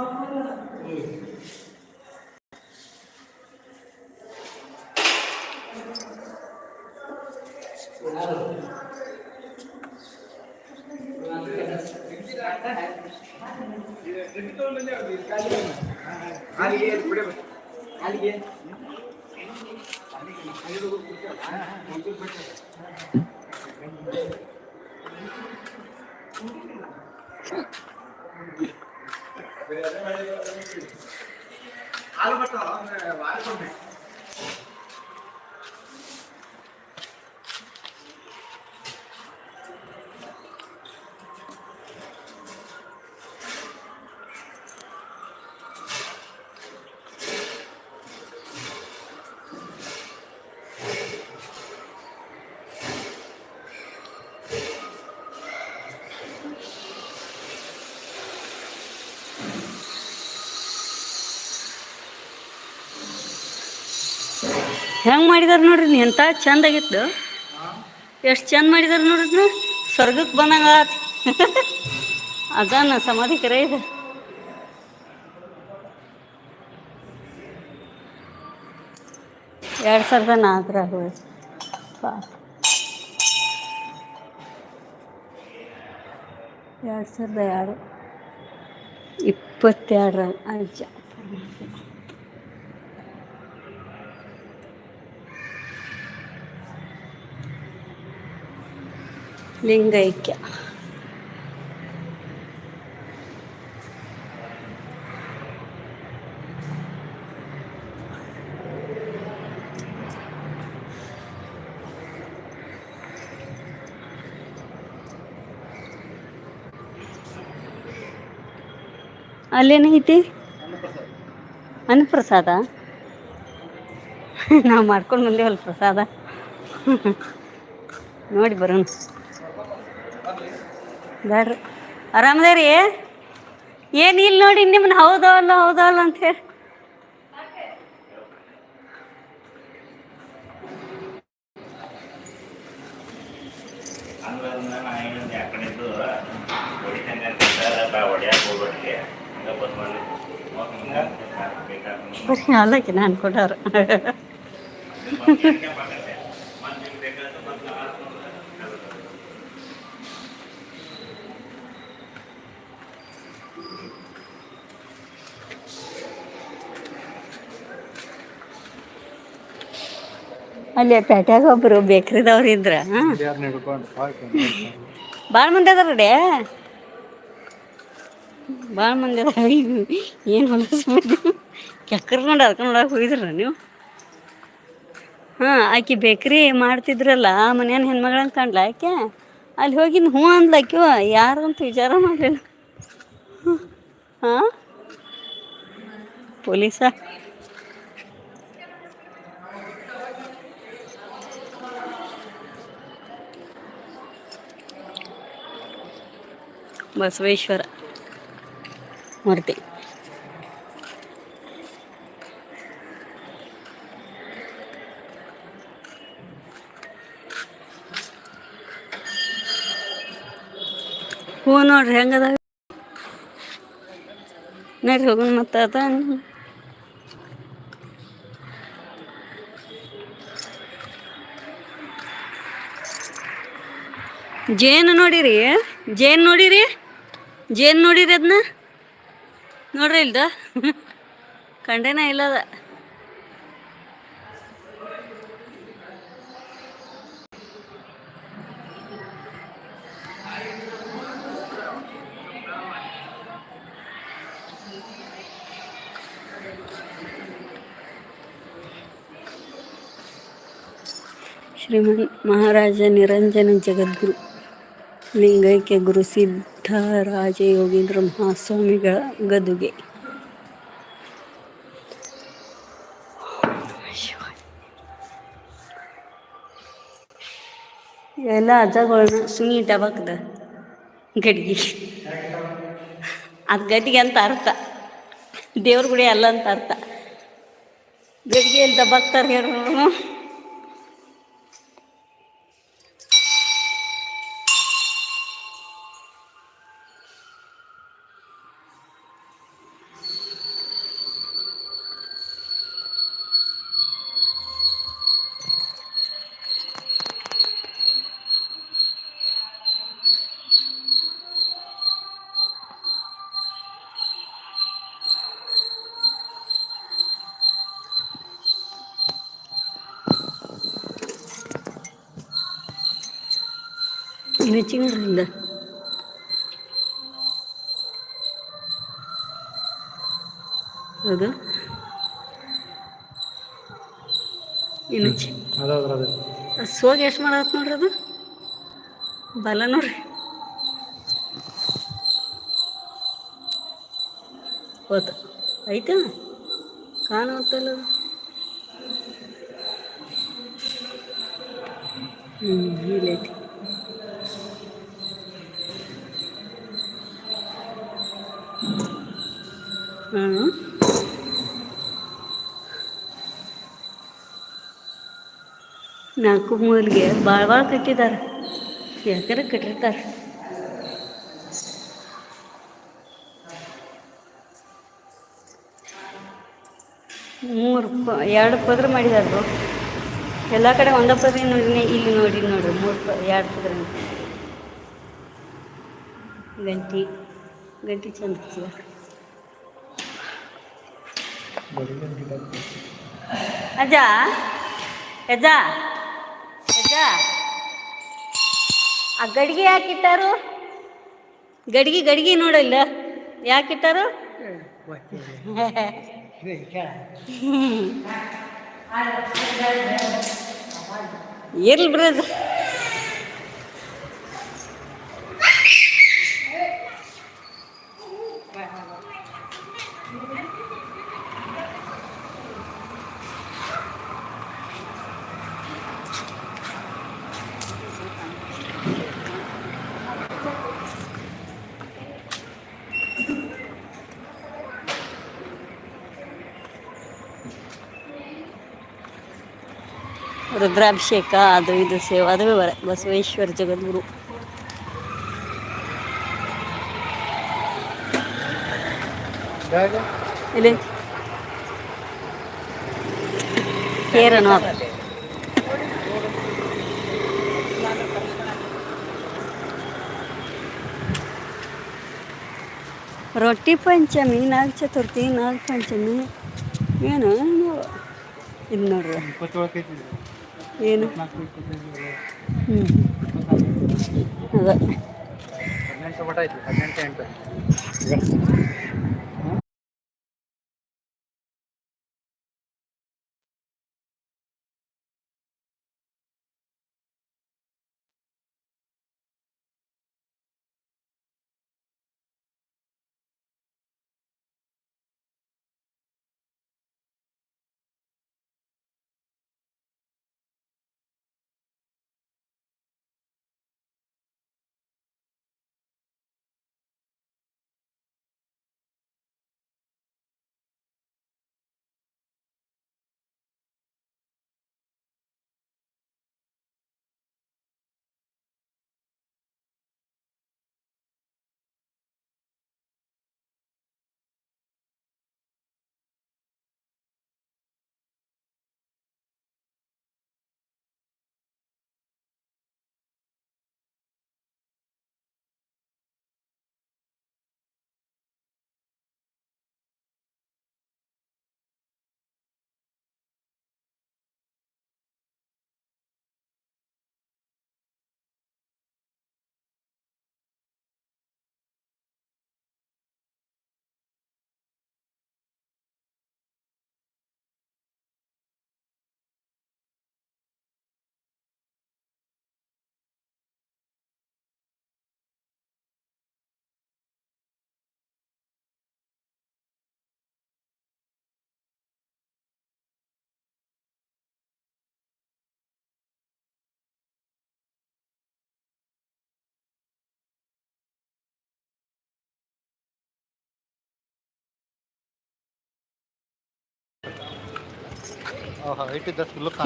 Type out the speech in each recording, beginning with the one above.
嗯。ఆలు పట్టాలి వాడుకుంటాయి ಹೆಂಗೆ ಮಾಡಿದಾರೆ ನೋಡ್ರಿ ನೀ ಎಂತ ಚಂದ ಆಗಿತ್ತು ಎಷ್ಟು ಚಂದ ಮಾಡಿದಾರೆ ನೋಡ್ರಿ ಇದ್ನ. ಸ್ವರ್ಗಕ್ಕೆ ಬಂದಂಗ ಅದ ಸಮಾಧಿ ಕರೆ ಇದೆ. ಎರಡು ಸಾವಿರದ ನಾಲ್ಕರಾಗ ಎರಡು ಸಾವಿರದ ಎರಡು. ಇಪ್ಪತ್ತೆರಡರ ಅಜ್ಜ. ಲಿಂಗೈಕ್ಯ. ಅಲ್ಲೇನೈತಿ ಅನ್ನಪ್ರಸಾದ? ನಾವು ಮಾಡ್ಕೊಂಡು ಬಂದೇವಲ್ಲ ಪ್ರಸಾದ. ನೋಡಿ ಬರೋಣ. ಬೇಡ್ರಿ ಆರಾಮದೇರಿ? ಏನು ಇಲ್ಲಿ ನೋಡಿ ನಿಮ್ಮನ್ನ ಹೌದೋ ಅಲ್ಲ ಹೌದೋ ಅಲ್ಲ ಅಂತ ಹೇಳಿ ನಾನು ನಾ ಏನಂದೆ ಆ ಕಡೆದು ಹೊಡಿತಂಗೆ ಅಂತ ಹೊಡ್ಯಾಕ ಹೋಗ್ಬೇಡ್ರಿ ಹಂಗ ಬಂದ್ ಮಾಡಿ ಬೇಕಾದ್ರೆ ಬರೀ ಅಲ್ಲಕ್ಕೆ ನಾನು ಕೊಟ್ಟವ್ರು ಅಲ್ಲಿ ಪೇಟ್ಯಾಗ ಒಬ್ಬರು ಬೇಕ್ರಿದವ್ರು ಇದ್ರ. ಭಾಳ ಮಂದಿ ಅದಾರ ಡೆ. ಭಾಳ ಮಂದಿ ಅದ ಏನು ಹೊಲಸ್ಬಿಟ್ಟು ಕೆಕ್ಕರ್ಕೊಂಡು ಅದ್ಕೊಂಡು ಹೋಗಿದ್ರ ನೀವು? ಹಾಂ, ಆಕಿ ಬೇಕ್ರಿ ಮಾಡ್ತಿದ್ರಲ್ಲ, ಆ ಮನೇನ ಹೆಣ್ಮಗಳಂತ ಕಂಡ್ಲ ಆಕೆ? ಅಲ್ಲಿ ಹೋಗಿದ್ ಹ್ಞೂ ಅಂದ್ಲ ಆಕಿವ ಯಾರು ಅಂತ ವಿಚಾರ ಮಾಡಲಿಲ್ಲ. ಹಾಂ? ಪೊಲೀಸ? ಬಸವೇಶ್ವರ ಮೂರ್ತಿ. ಹ್ಞೂ ನೋಡ್ರಿ ಹೆಂಗದ ನಡ್ರಿ ಹೋಗೋಣ ಮತ್ತೆ ಅದ ಜೇನು ನೋಡಿರಿ ಜೇನು ನೋಡಿರಿ? ಜೇನು ನೋಡಿರಿ ಅದನ್ನ ನೋಡ್ರಿ ಇಲ್ದ? ಕಂಡೇನ ಇಲ್ಲದ. ಶ್ರೀಮನ್ ಮಹಾರಾಜ ನಿರಂಜನ ಜಗದ್ಗುರು ಲಿಂಗೈಕ್ಯ ಗುರು ಸಿದ್ಧರಾಜ ಯೋಗೀಂದ್ರ ಮಹಾಸ್ವಾಮಿಗಳ ಗದುಗೆ. ಎಲ್ಲ ಅಜ್ಜಗಳನ್ನ ಸುನಿ ಡಬಕ್ದ ಗಡ್ಗಿ. ಅದು ಗಡ್ಗೆ ಅಂತ ಅರ್ಥ. ದೇವ್ರ ಗುಡಿ ಅಲ್ಲ ಅಂತ ಅರ್ಥ. ಗಡ್ಗೆ ಅಂತ ಭಕ್ತರು ಚಿ ಅದಾದ್ರ ಅದು. ಸೋಗಿ ಎಷ್ಟು ಮಾಡತ್ ನೋಡ್ರಿ ಅದು? ಬಲ ನೋಡ್ರಿ. ಹೋತ. ಐತೆ ಕಾಣುತ್ತಲ್ಲ ಹ್ಞೂ ಇಲ್ಲೈತಿ ಹ್ಞೂ ನಾಲ್ಕು ಮೂಲಿಗೆ ಭಾಳ ಭಾಳ ಕಟ್ಟಿದ್ದಾರೆ ಯಾಕಂದ್ರೆ ಕಟ್ಟಿರ್ತಾರೆ? ಮೂರು ಎರಡು ಪದ್ರ ಮಾಡಿದಾರು ಎಲ್ಲ ಕಡೆ ಒಂದ ಪದ್ರ ನೋಡಿನಿ ಇಲ್ಲಿ ನೋಡಿ ನೋಡ್ರಿ, ಮೂರು ಎರಡು ಪದ್ರ ಗಂಟಿ ಗಂಟಿ ಚಂದ ಅಜ್ಜ ಅಜ್ಜ ಅಜ್ಜ ಆ ಗಡಿಗೆ ಯಾಕಿಟ್ಟಾರು ಗಡಿಗೆ ಗಡಿಗೆ ನೋಡಲ್ಲ. ಯಾಕಿಟ್ಟಾರು ಇರ್ಲಿ ಬಿಡೋದು ರುದ್ರಾಭಿಷೇಕ, ಅದು ಇದು ಸೇವೆ, ಅದು ಬಸವೇಶ್ವರ ಜಗದ್ಗುರು. ಇಲ್ಲಿ. ಕೇರನು ರೊಟ್ಟಿ ಪಂಚಮಿ ನಾಗ ಚತುರ್ಥಿ ನಾಗ ಪಂಚಮಿ. ಏನು ಇದು ನೋಡ್ರಿ. ಏನು? ಹ್ಞೂ ಅದ.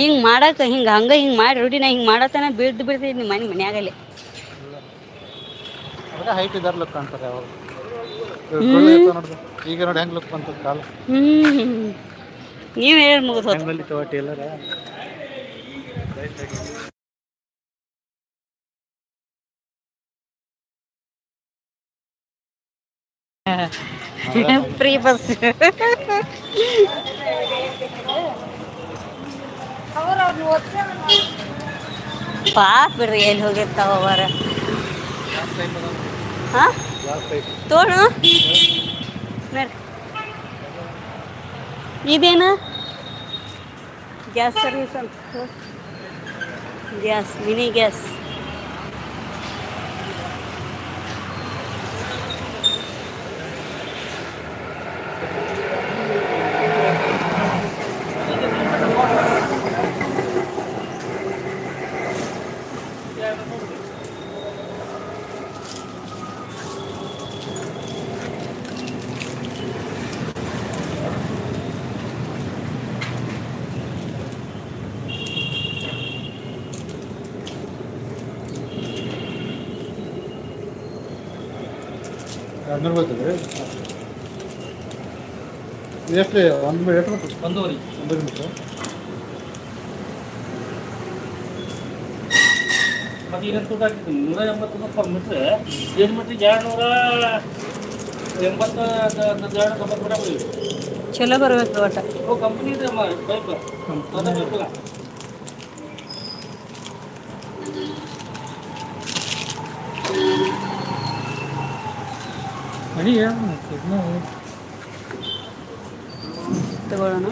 ಹಿಂಗೆ ಮಾಡಾಕ ಹಿಂಗೆ ಹಂಗೆ ಹಿಂಗೆ ಮಾಡಿ ರೂಢಿನ ಹಿಂಗೆ ಮಾಡತನ ಬೀಳ್ದು ಬೀಳ್ತೈತಿ ನಿಮ್ಮ ಮನೆ ಮನ್ಯಾಗಲ್ಲಿ. ಹೈಟ್ ಇದ್ದಾರ ಲುಕ್ ಅಂತಾರೆ ಈಗ ನೋಡಿ ಹೆಂಗ್ ಲುಕ್ ಬಂತು ಕಾಲ. ನೀವು ಹೇಳಿ ಮುಗಿದು ತಗೋಟಿ ಎಲ್ಲರ ಫ್ರೀ ಬಸ್ ಪಾಪ ಬಿಡ್ರಿ ಎಲ್ಲಿ ಹೋಗಿರ್ತಾವ ಅವರ? ಹಾಂ? ನೋಡ್ರಿ ಇದೇನು? ಗ್ಯಾಸ್ ಸರ್ವಿಸ್ ಅಂತ. Gas mini gas. ಬರ್ತದೆ. ಎಷ್ಟು ಒಂದು ಎಷ್ಟು ಬರ್ತದೆ? ಒಂದೂವರೆ. ಒಂದು ಮೀಟ್ರ್ ಮತ್ತು ಏನು ತೂಕ ಹಾಕಿದ್ದೀನಿ. ನೂರ ಎಂಬತ್ತು ರೂಪಾಯಿ ಮೀಟ್ರ್ ಏನು ಮೀಟ್ರಿಗೆ ಎರಡು ನೂರ ಎಂಬತ್ತು ಎರಡು ತೊಂಬತ್ತು ಚಲೋ ಬರ್ಬೇಕು ಒಟ್ಟ. ಅವು ಕಂಪ್ನಿ ಇದೆ ಪೈಪ್ ಮಣಿ ತಗೊಳ್ಳೋಣ.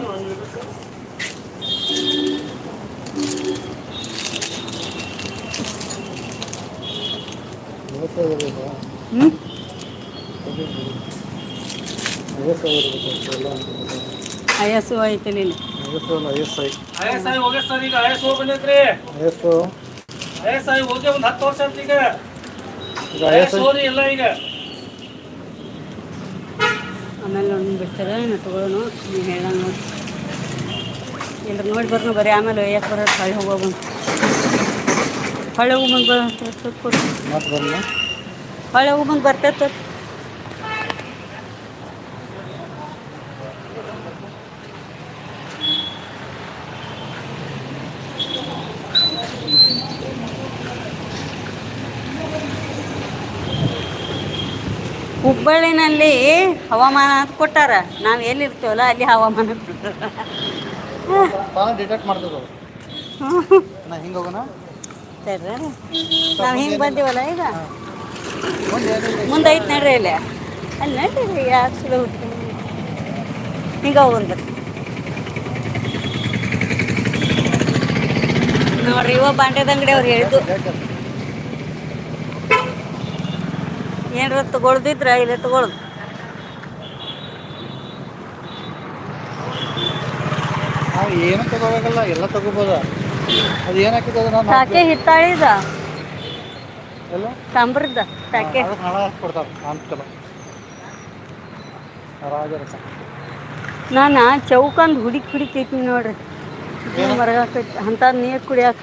ಬೇಕಾ ಎಲ್ಲ ಆಯಾಸು ಐತೆ ನೀನು. ಐವತ್ತು ಸಾವಿರ ಐ ಎಸ್ ಐ ಹೋಗಿ ಸರ್ ಈಗ ಐ ಎಸ್ ಬಂದೈತ್ರಿ. ಐವತ್ತು ಐ ಎಸ್ ಐ ಹೋಗಿ ಒಂದು ಹತ್ತು ವರ್ಷ ಅಂತ ಈಗ ಐ ಎಸ್ ಎಲ್ಲ ಈಗ. ಆಮೇಲೆ ನೋಡಿ ಬಿಡ್ತಾರೆ ತಗೊಳ್ಳೋಣ ನೀವು ಹೇಳ ನೋಡಿ. ಎಲ್ಲರು ನೋಡಿ ಬರ್ನು ಬರೀ ಆಮೇಲೆ ಒಯ್ಯಕ್ಕೆ ಬರೋದು ಹೊಳ್ಳಿ ಹೋಗೋ ಬಂದು ಹೊಳ್ಳಿ ಹೋಗಿ ಬಂದು ಹೋಗಿ ಬಂದು ಬರ್ತೈತೆ. ಹುಬ್ಬಳ್ಳಿನಲ್ಲಿ ಹವಾಮಾನ ಅಂತ ಕೊಟ್ಟಾರ. ನಾವು ಎಲ್ಲಿರ್ತೀವಲ್ಲ ಅಲ್ಲಿ ಹವಾಮಾನ ಕೊಟ್ಟಾರ. ತಾನೇ ಡಿಟೆಕ್ಟ್ ಮಾಡ್ತದೆ ಅದು ಹ್ಞೂ ನಾ ಹಿಂಗೆ ಹೋಗೋಣ? ಸರಿ. ನಾವು ಹಿಂಗೆ ಬಂದೀವಲ್ಲ ಈಗ? ಮುಂದೆ ಐತೆ ನಡ್ರಿ ಇಲ್ಲಿ ಅಲ್ಲಿ ನಡ್ರಿ ಯಾಕೆ ಸುಲಭ ಹಿಂಗೆ ಹೋಗೋಣ ಬರ್ರಿ ನೋಡ್ರಿ ಇವ ಬಾಂಡ್ಯದ ಅಂಗಡಿ ಅವ್ರು ಹೇಳಿದ್ದು ಏನಾರ ತಗೊಳ್ದಿದ್ರ ಇಲ್ಲೇ ತಗೊಳ್ದು. ನಾವು ಏನು ತಗೋಬೇಕಲ್ಲ ಎಲ್ಲ ತಗೋಬೋದ? ಅದು ಏನಕ್ಕೆ ನಾನು ಸಾಕೆ ಹಿತ್ತಾಳಿದ ಎಲ್ಲ? ತಾಮ್ರದ ಸಾಕೆ. ಹಣ ಕೊಡ್ತಾರೆ. ಅಂತಲ್ಲ ರಾಜರಸ ನಾನು ಚೌಕಂದು ಹುಡುಕಿ ಹುಡುಕೈತಿ ನೋಡ್ರಿ. ಮರಗಾಕೈತಿ ಅಂತ ನೀರು ಕುಡಿಯಾಕ.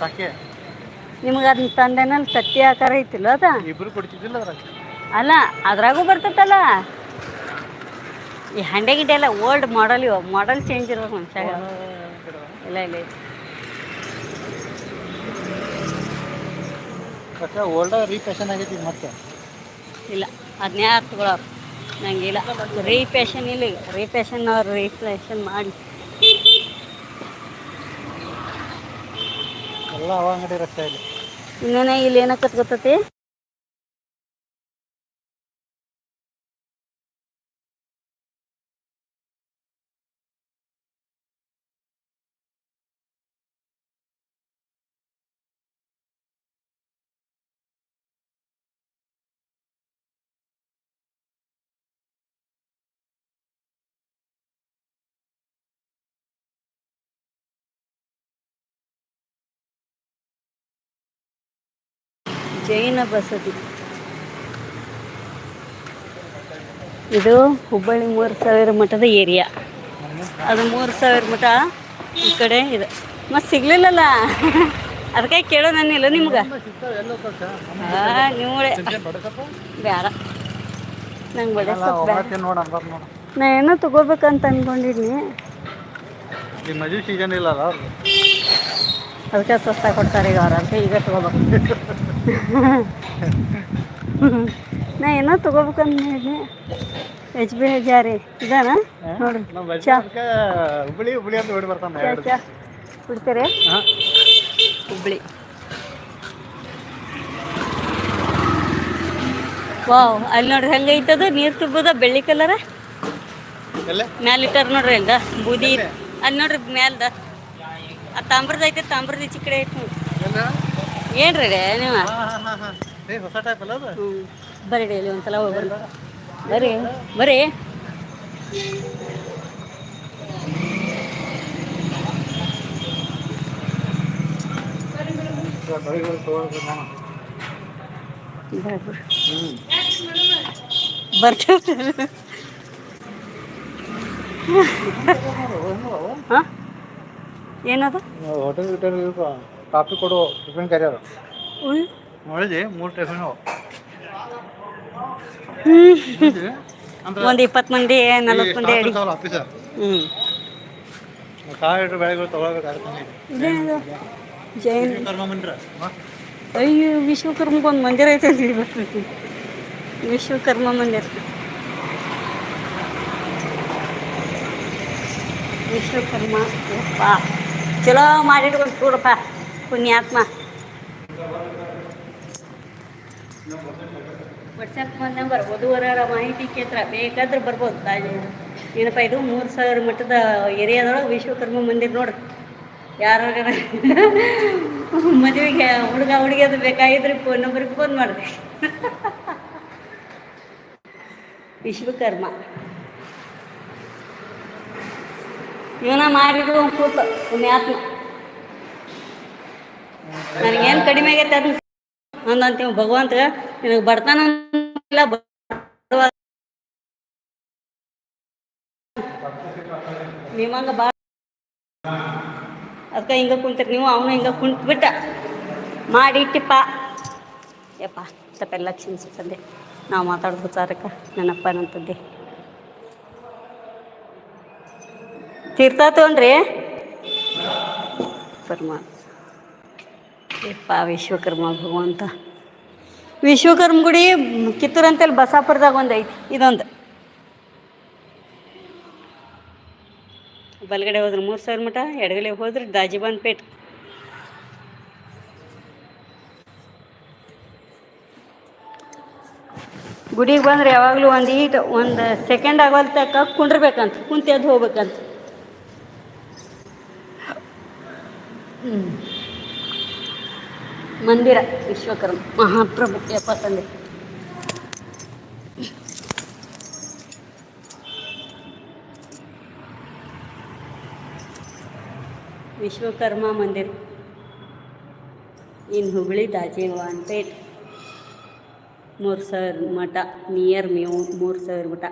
ಸಾಕೆ? ನಿಮ್ಗೆ ಅದನ್ನ ತಂದೆನಲ್ಲಿ ತತ್ತಿ ಆಕಾರ ಐತಿಲ್ಲ ಅದ? ಇಬ್ರು ಕೊಡ್ತಿದ್ದಿಲ್ಲ ಅಲ್ಲ ಅದ್ರಾಗೂ ಬರ್ತೈತಲ್ಲ ಈ ಹಂಡೆ ಗಿಡ್ಡೆ ಎಲ್ಲ ಓಲ್ಡ್ ಮಾಡಲ್ ಇವ ಮಾಡಲ್ ಚೇಂಜ್ ಇರೋ ಮನುಷ್ಯ ಇಲ್ಲ ಇಲ್ಲ ಮತ್ತೆ ಓಲ್ಡ್ ರೀಫ್ಯಾಷನ್ ಆಗೈತಿ ಮತ್ತೆ? ಇಲ್ಲ ಅದನ್ನೇ ನಂಗಿಲ್ಲ. ರೀಫ್ಯಾಷನ್ ಇಲ್ಲ ರೀಫ್ಯಾಷನ್ ಅವ್ರು ರೀಫ್ಯಾಷನ್ ಮಾಡಿ. ಎಲ್ಲ ಅವಾಗ ಅಂಗಡಿ ಇಲ್ಲಿ. ಇನ್ನೇನ ಇಲ್ಲಿ ಏನಕ್ಕೆ ಗೊತ್ತೈತಿ? ಜೈನ ಬಸದಿ. ಇದು ಹುಬ್ಬಳ್ಳಿ ಮೂರು ಸಾವಿರ ಮಠದ ಏರಿಯಾ. ಅದು ಮೂರು ಸಾವಿರ ಮಠ ಈ ಕಡೆ ಇದೆ. ಮತ್ತು ಸಿಗ್ಲಿಲ್ಲಲ್ಲ? ಅದಕ್ಕೆ ಕೇಳೋ ನಾನಿಲ್ಲ ನಿಮ್ಗೆ. ನಿಮ್ಮಳೆ ಬೇಡ ನಂಗೆ ಬಡ ನಾ ಏನೋ ತಗೋಬೇಕಂತ ಅನ್ಕೊಂಡಿದ್ನಿ. ಅದಕ್ಕೆ ಸ್ವಸ್ಥ ಕೊಡ್ತಾರೆ ಈಗ ಅವ್ರ ಅಂತ ಈಗ ತಗೋಬೇಕು. ನಾ ಏನೋ ತಗೋಬೇಕಂದ್ರೆ ಎಚ್ ಬಿ ಹಜಾರಿ ಇದಾನ? ನೋಡ್ರಿ ಚಾ. ಹುಬ್ಳಿ ಹುಬ್ಳಿ ಅಂತ ಓಡಿ ಬರ್ತಾನೆ ಚಾ ಎರಡು. ಚಾ. ಕುಡ್ತೀರಿ ಹಾಂ. ಹುಬ್ಳಿ. ವಾವ್ ಅಲ್ಲಿ ನೋಡ್ರಿ ಹೆಂಗೈತದ ನೀರು ತುಂಬುದ ಬೆಳ್ಳಿ ಕಲರ ಮ್ಯಾಲ ಇಟ್ಟಾರ ನೋಡ್ರಿ ಅಲ್ದ ಬೂದಿ ಅಲ್ಲಿ ನೋಡ್ರಿ ಮ್ಯಾಲ್ದ. ಆ ತಾಮ್ರದ ಐತೆ ತಾಮ್ರದ ಈಚೆ ಕಡೆ ಐತೆ ನೋಡ್ರಿ. ರೇ ನೀವು? ಹೊಸ ಟೈಪ್ ಅಲ್ಲ ಅದು? ಬರ್ರಿ ಇಲ್ಲಿ ಒಂದ್ಸಲ ಹೋಗಿ ಬರ್ರಿ. ಬರ್ರಿ ಬರ್ರಿ. ಬರ್ತೇವೆ ಏನದು? ಹೋಟೆಲ್ ಗಿಟೆಲ್ ಕಾಫಿ ಕೊಡು ಟಿಫಿನ್ ಕರಿಯೋರು ನೋಡಿದಿ ಮೂರು ಟಿಫಿನ್ ಒಂದು ಇಪ್ಪತ್ತು ಮಂದಿ ನಲ್ವತ್ತು ಮಂದಿ ಅಡಿ. ಆಫೀಸರ್ ಹ್ಞೂ ಸಾವಿರ ಬೆಳೆಗಳು ತಗೊಳ್ಬೇಕಾಗುತ್ತೆ ಜೈನ್. ಅಯ್ಯೋ ವಿಶ್ವಕರ್ಮಕ್ಕೆ ಒಂದು ಮಂದಿರ ಐತೆ ಬರ್ತೈತಿ ವಿಶ್ವಕರ್ಮ ಮಂದಿರ. ವಿಶ್ವಕರ್ಮ ಚಲೋ ಮಾಡಿಡ್ಬೇಕು ನೋಡಪ್ಪ ಪುಣ್ಯಾತ್ಮ. ವಾಟ್ಸಪ್ ನಂಬರ್ ವಧುವರರ ಮಾಹಿತಿ ಕೇಂದ್ರ ಬೇಕಾದ್ರೆ ಬರ್ಬೋದು, ತಾಜಿ ಏನಪ್ಪ ಇದು? ಮೂರು ಸಾವಿರ ಮಟ್ಟದ ಏರಿಯಾದೊಳಗೆ ವಿಶ್ವಕರ್ಮ ಮಂದಿರ ನೋಡ್ರಿ. ಯಾರ ಮದುವೆಗೆ ಹುಡುಗ ಹುಡುಗಿ ಅದು ಬೇಕಾಗಿದ್ರೆ ಫೋನ್ ನಂಬರ್ಗೆ ಫೋನ್ ಮಾಡಿದೆ ವಿಶ್ವಕರ್ಮ. ಇವನ ಮಾಡಿದ್ರು ಕೂತು ಪುಣ್ಯಾತ್ಮ. ನನಗೇನು ಕಡಿಮೆ ಆಗೈತೆ ಅದನ್ನ ಅಂದಂತೀವಿ, ಭಗವಂತ ನಿನಗೆ ಬರ್ತಾನ ಇಲ್ಲ ನಿಮ್ಮಂಗ ಬಾ ಅದಕ್ಕೆ ಹಿಂಗ ಕುಂತಿರ್, ನೀವು ಅವನು ಹಿಂಗೆ ಕುಂತ್ಬಿಟ್ಟ ಮಾಡಿಟ್ಟಿಪ್ಪ. ಯಪ್ಪ, ತಪ್ಪೆಲ್ಲ ಕ್ಷಮಿಸಿ ತಂದೆ ನಾವು ಮಾತಾಡ್ಬೋದು ವಿಚಾರಕ್ಕೆ ನನ್ನಪ್ಪ ನಂತದ್ದೆ ತೀರ್ಥ ತಗೊಂಡ್ರಿ? ಪರಮಾತ್ಮ. ಯಪ್ಪ, ವಿಶ್ವಕರ್ಮ ಭಗವಂತ. ವಿಶ್ವಕರ್ಮ ಗುಡಿ ಕಿತ್ತೂರು ಅಂತೇಳಿ ಬಸಾಪುರದಾಗ ಒಂದು ಐತಿ ಇದೊಂದು. ಬಲಗಡೆ ಹೋದ್ರೆ ಮೂರು ಸಾವಿರ ಮಠ, ಎಡಗಡೆ ಹೋದ್ರೆ ದಾಜಿಬಾನ್ ಪೇಟ್. ಗುಡಿಗೆ ಬಂದ್ರೆ ಯಾವಾಗಲೂ ಒಂದು ಈಟ್ ಒಂದು ಸೆಕೆಂಡ್ ಆಗೋಲ್ ತಕ್ಕ ಕುಂಡ್ರಬೇಕಂತ, ಕುಂತಿ ಎದ್ದು ಹೋಗ್ಬೇಕಂತ. ಹ್ಮ್. ಮಂದಿರ, ವಿಶ್ವಕರ್ಮ, ಮಹಾಪ್ರಭು ಯಪ್ಪ ತಂದೆ ವಿಶ್ವಕರ್ಮ ಮಂದಿರ. ಇನ್ ಹುಬ್ಳಿ ದಾಜಿವಾನ್ ಪೇಟ್ ಮೂರು ಸಾವಿರ ಮಠ, ನಿಯರ್ ಮೇವು ಮೂರು ಸಾವಿರ ಮಠ.